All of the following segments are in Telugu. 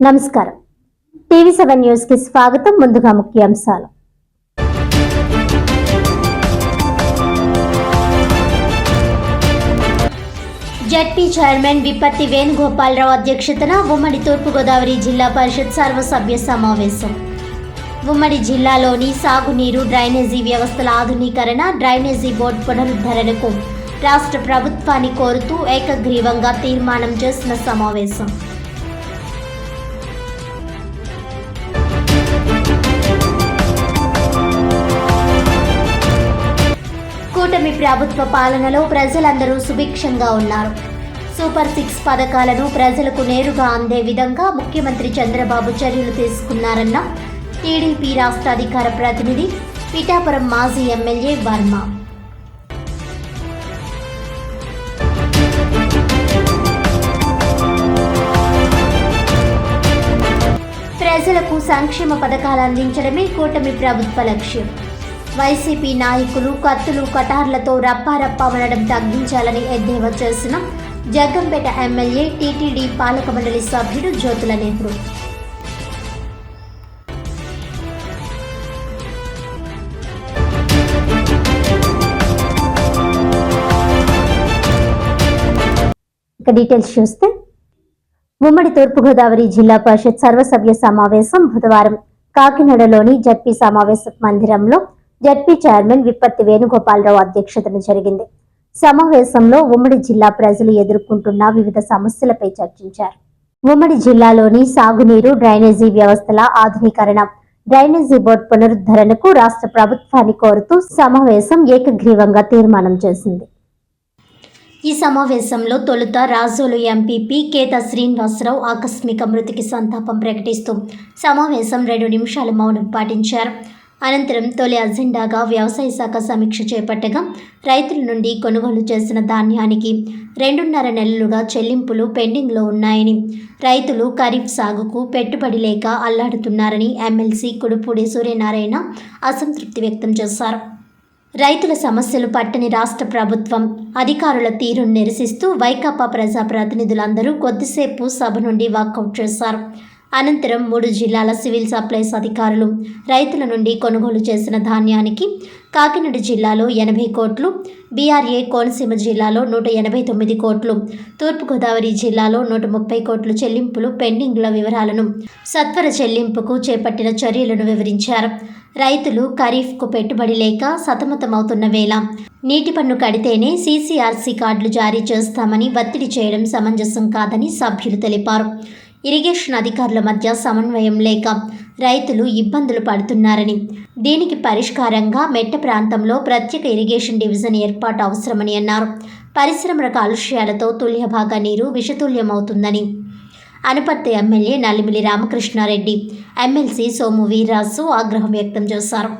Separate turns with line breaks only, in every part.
నమస్కారం. టీవీ సెవెన్ న్యూస్కి స్వాగతం. ముందుగా ముఖ్యాంశాలు. జడ్పీ చైర్మన్ విపత్తి వేణుగోపాలరావు అధ్యక్షతన ఉమ్మడి తూర్పుగోదావరి జిల్లా పరిషత్ సర్వసభ్య సమావేశం. ఉమ్మడి జిల్లాలోని సాగునీరు డ్రైనేజీ వ్యవస్థల ఆధునీకరణ డ్రైనేజీ బోర్డు పునరుద్ధరణకు రాష్ట్ర ప్రభుత్వాన్ని కోరుతూ ఏకగ్రీవంగా తీర్మానం చేసిన సమావేశం. కూటమి ప్రభుత్వ పాలనలో ప్రజలందరూ సుభిక్షంగా ఉన్నారు. సూపర్ సిక్స్ పథకాలను ప్రజలకు నేరుగా అందే విధంగా ముఖ్యమంత్రి చంద్రబాబు చర్యలు తీసుకున్నారన్న టీడీపీ రాష్ట్ర అధికార ప్రతినిధి పిఠాపురం మాజీ ఎమ్మెల్యే వర్మ. ప్రజలకు సంక్షేమ పథకాలు అందించడమే కూటమి ప్రభుత్వ లక్ష్యం. వైసీపీ నాయకులు కత్తులు కటార్లతో రప్పారప్పామనడం తగ్గించాలని ఎద్దేవా చేసిన జగ్గంపేట ఎమ్మెల్యే టీటీడీ పాలక మండలి సభ్యుడు జ్యోతుల నెహ్రూ. డీటెయిల్స్ చూస్తే ఉమ్మడి తూర్పుగోదావరి జిల్లా పరిషత్ సర్వసభ్య సమావేశం బుధవారం కాకినాడలోని జడ్పీ సమావేశ మందిరంలో జడ్పీ చైర్మన్ విప్పత్తి వేణుగోపాలరావు అధ్యక్షతన జరిగింది. సమావేశంలో ఉమ్మడి జిల్లా ప్రజలు ఎదుర్కొంటున్న వివిధ సమస్యలపై చర్చించారు. ఉమ్మడి జిల్లాలోని సాగునీరు డ్రైనేజీ వ్యవస్థల ఆధునీకరణ డ్రైనేజీ బోర్డు పునరుద్ధరణకు రాష్ట్ర ప్రభుత్వాన్ని కోరుతూ సమావేశం ఏకగ్రీవంగా తీర్మానం చేసింది. ఈ సమావేశంలో తొలుత రాజోలు ఎంపీపీ కేత శ్రీనివాసరావు ఆకస్మిక మృతికి సంతాపం ప్రకటిస్తూ సమావేశం రెండు నిమిషాలు మౌనం పాటించారు. అనంతరం తొలి అజెండాగా వ్యవసాయ శాఖ సమీక్ష చేపట్టగా రైతుల నుండి కొనుగోలు చేసిన ధాన్యానికి రెండున్నర నెలలుగా చెల్లింపులు పెండింగ్లో ఉన్నాయని రైతులు ఖరీఫ్ సాగుకు పెట్టుబడి లేక అల్లాడుతున్నారని ఎమ్మెల్సీ కుడుపూడి సూర్యనారాయణ అసంతృప్తి వ్యక్తం చేశారు. రైతుల సమస్యలు పట్టని రాష్ట్ర ప్రభుత్వం అధికారుల తీరును నిరసిస్తూ వైకాపా ప్రజాప్రతినిధులందరూ కొద్దిసేపు సభ నుండి వాకౌట్ చేశారు. అనంతరం మూడు జిల్లాల సివిల్ సప్లైస్ అధికారులు రైతుల నుండి కొనుగోలు చేసిన ధాన్యానికి కాకినాడ జిల్లాలో ఎనభై కోట్లు బీఆర్ఏ కోనసీమ జిల్లాలో నూట ఎనభై తొమ్మిది కోట్లు తూర్పుగోదావరి జిల్లాలో నూట ముప్పై కోట్లు చెల్లింపులు పెండింగ్ల వివరాలను సత్వర చెల్లింపుకు చేపట్టిన చర్యలను వివరించారు. రైతులు ఖరీఫ్కు పెట్టుబడి లేక సతమతమవుతున్న వేళ నీటి పన్ను కడితేనే సీసీఆర్సీ కార్డులు జారీ చేస్తామని ఒత్తిడి చేయడం సమంజసం కాదని సభ్యులు తెలిపారు. ఇరిగేషన్ అధికారుల మధ్య సమన్వయం లేక రైతులు ఇబ్బందులు పడుతున్నారని. దీనికి పరిష్కారంగా మెట్ట ప్రాంతంలో ప్రత్యేక ఇరిగేషన్ డివిజన్ ఏర్పాటు అవసరమని అన్నారు. పరిశ్రమల కాలుష్యాలతో తుల్యభాగ నీరు విషతుల్యమవుతుందని అనుపత్తి ఎమ్మెల్యే నలిమిలి రామకృష్ణారెడ్డి ఎమ్మెల్సీ సోము వీర్రాజు ఆగ్రహం వ్యక్తం చేశారు.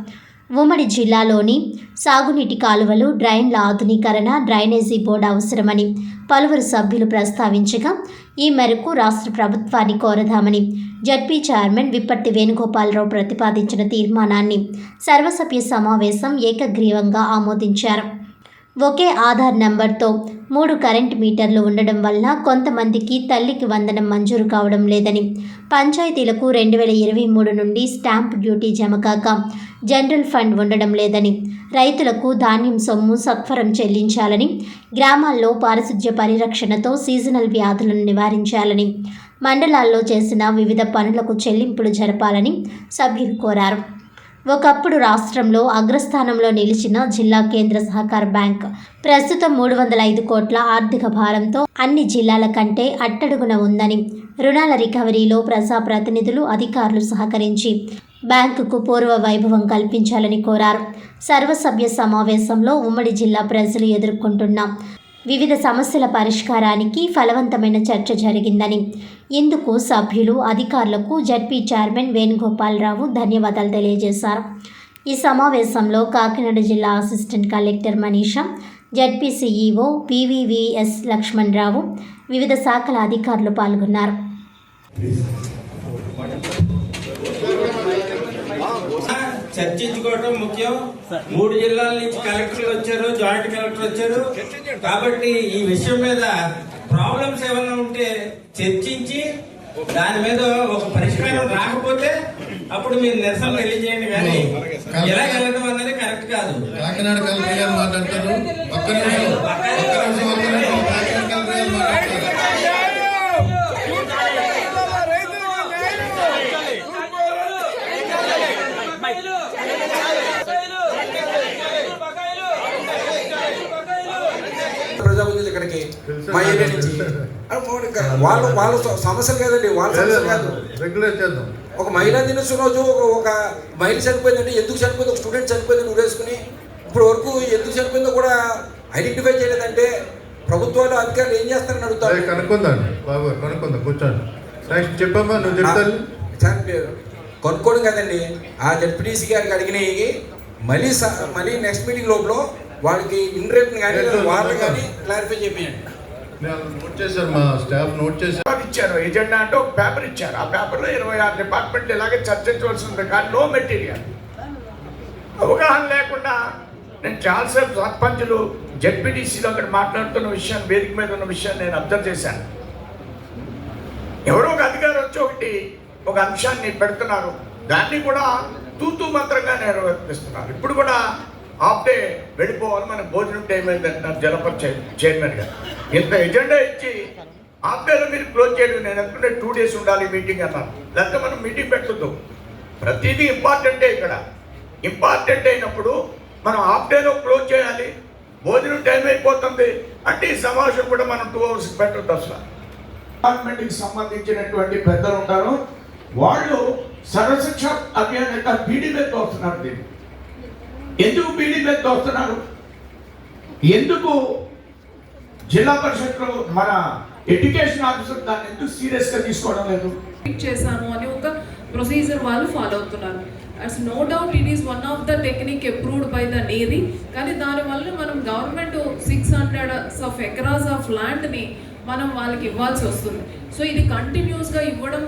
ఉమ్మడి జిల్లాలోని సాగునీటి కాలువలు డ్రైన్ల ఆధునీకరణ డ్రైనేజీ బోర్డు అవసరమని పలువురు సభ్యులు ప్రస్తావించగా ఈ మేరకు రాష్ట్ర ప్రభుత్వాన్ని కోరదామని జడ్పీ చైర్మన్ విప్పట్టి వేణుగోపాలరావు ప్రతిపాదించిన తీర్మానాన్ని సర్వసభ్య సమావేశం ఏకగ్రీవంగా ఆమోదించారు. ఒకే ఆధార్ నంబర్తో మూడు కరెంట్ మీటర్లు ఉండడం వల్ల కొంతమందికి తల్లికి వందనం మంజూరు కావడం లేదని. పంచాయతీలకు రెండు వేల ఇరవై మూడు నుండి స్టాంప్ డ్యూటీ జమ కాక జనరల్ ఫండ్ ఉండడం లేదని. రైతులకు ధాన్యం సొమ్ము సత్వరం చెల్లించాలని గ్రామాల్లో పారిశుధ్య పరిరక్షణతో సీజనల్ వ్యాధులను నివారించాలని మండలాల్లో చేసిన వివిధ పనులకు చెల్లింపులు జరపాలని సభ్యులు కోరారు. ఒకప్పుడు రాష్ట్రంలో అగ్రస్థానంలో నిలిచిన జిల్లా కేంద్ర సహకార బ్యాంక్ ప్రస్తుతం మూడు వందల ఐదు కోట్ల ఆర్థిక భారంతో అన్ని జిల్లాల కంటే అట్టడుగున ఉందని రుణాల రికవరీలో ప్రజాప్రతినిధులు అధికారులు సహకరించి బ్యాంకుకు పూర్వ వైభవం కల్పించాలని కోరారు. సర్వసభ్య సమావేశంలో ఉమ్మడి జిల్లా ప్రజలు ఎదుర్కొంటున్న వివిధ సమస్యల పరిష్కారానికి ఫలవంతమైన చర్చ జరిగిందని. ఇందుకు సభ్యులు అధికారులకు జడ్పీ చైర్మన్ వేణుగోపాలరావు ధన్యవాదాలు తెలియజేశారు. ఈ సమావేశంలో కాకినాడ జిల్లా assistant collector Manisha ZP CEO PVVS Lakshman Rao వివిధ శాఖల అధికారులు పాల్గొన్నారు.
చర్చించుకోవటం ముఖ్యం. మూడు జిల్లాల నుంచి కలెక్టర్లు వచ్చారు జాయింట్ కలెక్టర్ వచ్చారు. కాబట్టి ఈ విషయం మీద ప్రాబ్లమ్స్ ఏమైనా ఉంటే చర్చించి దాని మీద ఒక పరిష్కారం రాకపోతే అప్పుడు మీరు నిరసన తెలియజేయండి కానీ ఎలా వెళ్ళడం అన్నది కరెక్ట్ కాదు.
కాకినాడ కలెక్టర్ గారు మాట్లాడతారు. ఒక్క నిమిషం ఒక్క నిమిషం ఒక్క నిమిషం. కాకినాడ కలెక్టర్ గారు మాట్లాడతారు.
ప్రజాప్రతినిధులు ఇక్కడికి మా ఏరియా నుంచి. వాళ్ళు వాళ్ళ సమస్యలు కాదండి వాళ్ళ సమస్యలు కాదు.
రెగ్యులర్ చేద్దాం.
ఒక మహిళా దినోత్సవం రోజు ఒక ఒక మహిళ చనిపోయిందంటే ఎందుకు చనిపోయింది? ఒక స్టూడెంట్ చనిపోయిందని ఊరేసుకుని ఇప్పుడు వరకు ఎందుకు చనిపోయిందో కూడా ఐడెంటిఫై చేయలేదంటే ప్రభుత్వాలు అధికారులు ఏం చేస్తారని అడుగుతారు.
కనుక్కుందాం. బాబు కనుక్కుందాం కూర్చోండి. నెక్స్ట్ చెప్పమ్మా నువ్వు చెప్తాను.
కొనుక్కోవడం కదండి. ఆ జడ్పీటీసీ గారికి అడిగినవి మళ్ళీ మళ్ళీ నెక్స్ట్ మీటింగ్ లోపల వాళ్ళకి ఇంటర్వ్యూ కానీ వాళ్ళు కానీ క్లారిఫై చేయండి
నోట్ చేశారు మా స్టాఫ్ నోట్ చేశారు.
ఇచ్చారు ఎజెండా అంటే ఒక పేపర్ ఇచ్చారు. ఆ పేపర్లో ఇరవై ఆరు డిపార్ట్మెంట్లు ఇలాగే చర్చించవలసి ఉంది కానీ నో మెటీరియల్ అవగాహన లేకుండా నేను చాలాసేపు సర్పంచులు జడ్పీటీసీలో అక్కడ మాట్లాడుతున్న విషయాన్ని వేదిక మీద ఉన్న విషయాన్ని నేను అబ్జర్వ్ చేశాను. ఎవరో ఒక అధికారి వచ్చి ఒకటి ఒక అంశాన్ని పెడుతున్నారు. దాన్ని కూడా తూతూ మంత్రంగా నిర్వర్తిస్తున్నారు. ఇప్పుడు కూడా హాఫ్ డే వెళ్ళిపోవాలి మన భోజనం టైం అయిందంటున్నారు జలపర్ చైర్మన్ గారు ఇంత ఎజెండా ఇచ్చి హాఫ్ డేలో మీరు క్లోజ్ చేయడం నేను అనుకుంటే టూ డేస్ ఉండాలి మీటింగ్ అన్నారు. లేకపోతే మనం మీటింగ్ పెట్టద్దు. ప్రతిదీ ఇంపార్టెంటే ఇక్కడ. ఇంపార్టెంట్ అయినప్పుడు మనం హాఫ్ డేలో క్లోజ్ చేయాలి. భోజనం టైం అయిపోతుంది. అంటే ఈ సమావేశం కూడా మనం టూ అవర్స్ పెట్టద్దు అసలు. డిపార్ట్మెంట్కి సంబంధించినటువంటి పెద్దలు ఉంటారు. వాళ్ళు సర్వశిక్ష అభియాన్ యొక్క బీడీ వస్తున్నారు దీన్ని. ఎందుకు బీడీ మీద తోస్తున్నారు? ఎందుకు జిల్లా పరిషత్లో మన ఎడ్యుకేషన్ ఆఫీసర్ దాన్ని ఎందుకు సీరియస్గా తీసుకోవడం లేదు?
ట్రీట్ చేశాను అని ఒక ప్రొసీజర్ వాళ్ళు ఫాలో అవుతున్నారు. It's no doubt it is one of the technique approved by the navy కానీ దానివల్ల మనం government six hundred of acres of ల్యాండ్ని మనం వాళ్ళకి ఇవ్వాల్సి వస్తుంది. సో ఇది కంటిన్యూస్గా ఇవ్వడం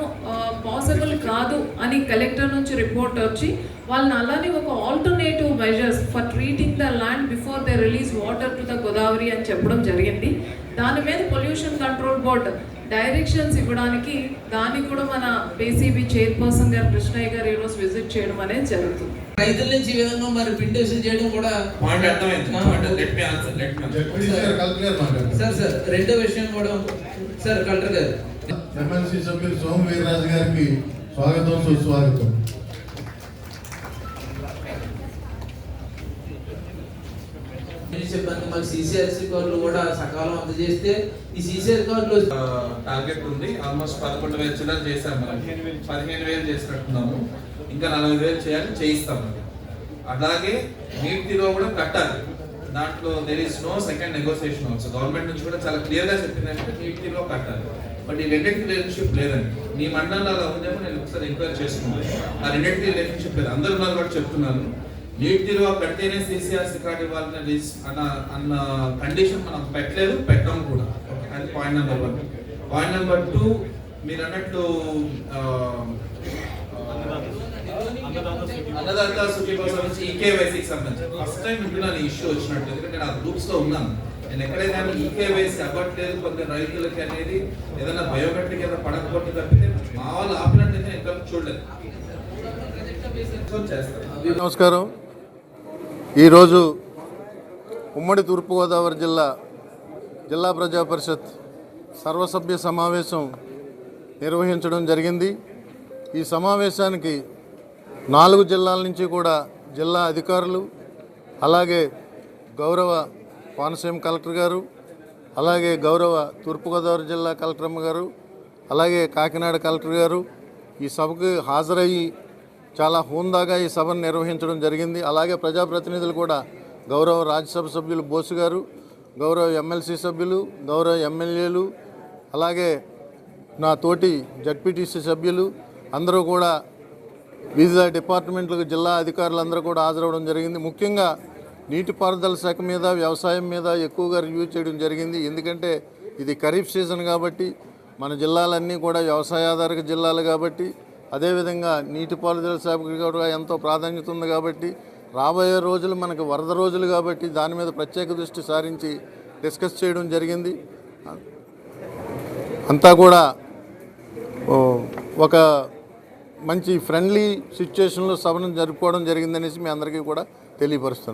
పాసిబుల్ కాదు అని కలెక్టర్ నుంచి రిపోర్ట్ వచ్చి వాళ్ళని అలానే ఒక alternative measures for treating the land before the release water to the Godavari అని చెప్పడం జరిగింది. దాని మీద పొల్యూషన్ కంట్రోల్ బోర్డ్ డైరెక్షన్స్ ఇవ్వడానికి దానికి కూడా మన పేసీబీ చైర్పర్సన్ గారు కృష్ణయ్య గారు ఈరోజు విజిట్ చేయడం అనేది జరుగుతుంది.
రైతుల నుంచి విధంగా మరి పిండేషన్ చేయడం కూడా సార్ సార్ రెండో విషయం కూడా సార్ కలెక్టర్ గారు.
ఎమ్మెల్సీ సభ్యులు సోము వీర్రాజు గారికి స్వాగతం సుస్వాగతం.
మాకు సీసీఆర్సీ కార్డులు కూడా సకాలం అందజేస్తే ఈ సీసీఆర్ కార్డులు
టార్గెట్ ఉంది. ఆల్మోస్ట్ పదకొండు వేలు చిల్లర చేశాం మనం. పదిహేను వేలు. చేసినట్టున్నాము. ఇంకా నలభై వేలు చేయాలి చేయిస్తాం. అది అలాగే నీటిలో కూడా కట్టాలి. దాంట్లో there is no second negotiation also government నుంచి కూడా చాలా క్లియర్గా చెప్పిందంటే నీటిలో కట్టాలి. బట్ ఈ రెండింటికి రిలేషన్షిప్ లేదండి. మీ మండలంలో అలా ఉందేమో నేను ఒకసారి ఎంక్వైరీ చేసుకున్నాను ఆ రెండింటికి రిలేషన్షిప్ లేదు. అందరు ఉన్నారు కూడా చెప్తున్నాను నీట్ తిరువ కడితేనే సీసీఆర్సీ కార్డు ఇవ్వాలన్న అన్న అన్న కండిషన్ మనం పెట్టలేదు పెట్టడం కూడా. అది point number one point number two మీరు అన్నట్టు ఆ, అన్నదాత సుఖీ కోసం ఈకేవైసీకి సంబంధించి. ఫస్ట్ టైం వింటున్నాను ఈ ఇష్యూ వచ్చినట్టు. ఎందుకంటే నేను ఆ గ్రూప్స్లో ఉన్నాను. నేను ఎక్కడైనా ఈకేవైసీ అవ్వట్లేదు కొంత రైతులకి అనేది ఏదైనా బయోమెట్రిక్ ఏదైనా పడకపోతే తప్పితే మా వాళ్ళు ఆపినట్టు అయితే ఇంకా చూడలేదు.
నమస్కారం. ఈరోజు ఉమ్మడి తూర్పుగోదావరి జిల్లా జిల్లా ప్రజా పరిషత్ సర్వసభ్య సమావేశం నిర్వహించడం జరిగింది. ఈ సమావేశానికి నాలుగు జిల్లాల నుంచి కూడా జిల్లా అధికారులు అలాగే గౌరవ కోనసీమ కలెక్టర్ గారు అలాగే గౌరవ తూర్పుగోదావరి జిల్లా కలెక్టర్ గారు అలాగే కాకినాడ కలెక్టర్ గారు ఈ సభకు హాజరయ్యి చాలా హుందాగా ఈ సభను నిర్వహించడం జరిగింది. అలాగే ప్రజాప్రతినిధులు కూడా గౌరవ రాజ్యసభ సభ్యులు బోసు గారు గౌరవ ఎమ్మెల్సీ సభ్యులు గౌరవ ఎమ్మెల్యేలు అలాగే నా తోటి జడ్పీటీసీ సభ్యులు అందరూ కూడా వివిధ డిపార్ట్మెంట్లకు జిల్లా అధికారులందరూ కూడా హాజరవడం జరిగింది. ముఖ్యంగా నీటిపారుదల శాఖ మీద వ్యవసాయం మీద ఎక్కువగా రివ్యూ చేయడం జరిగింది. ఎందుకంటే ఇది ఖరీఫ్ సీజన్ కాబట్టి మన జిల్లాలన్నీ కూడా వ్యవసాయాధారిత జిల్లాలు కాబట్టి అదేవిధంగా నీటిపారుదల శాఖ కూడా ఎంతో ప్రాధాన్యత ఉంది కాబట్టి రాబోయే రోజులు మనకు వరద రోజులు కాబట్టి దాని మీద ప్రత్యేక దృష్టి సారించి డిస్కస్ చేయడం జరిగింది. అంతా కూడా ఒక మంచి ఫ్రెండ్లీ సిచ్యుయేషన్లో సభను జరుపుకోవడం జరిగిందనేసి మీ అందరికీ కూడా తెలియపరుస్తున్నాను.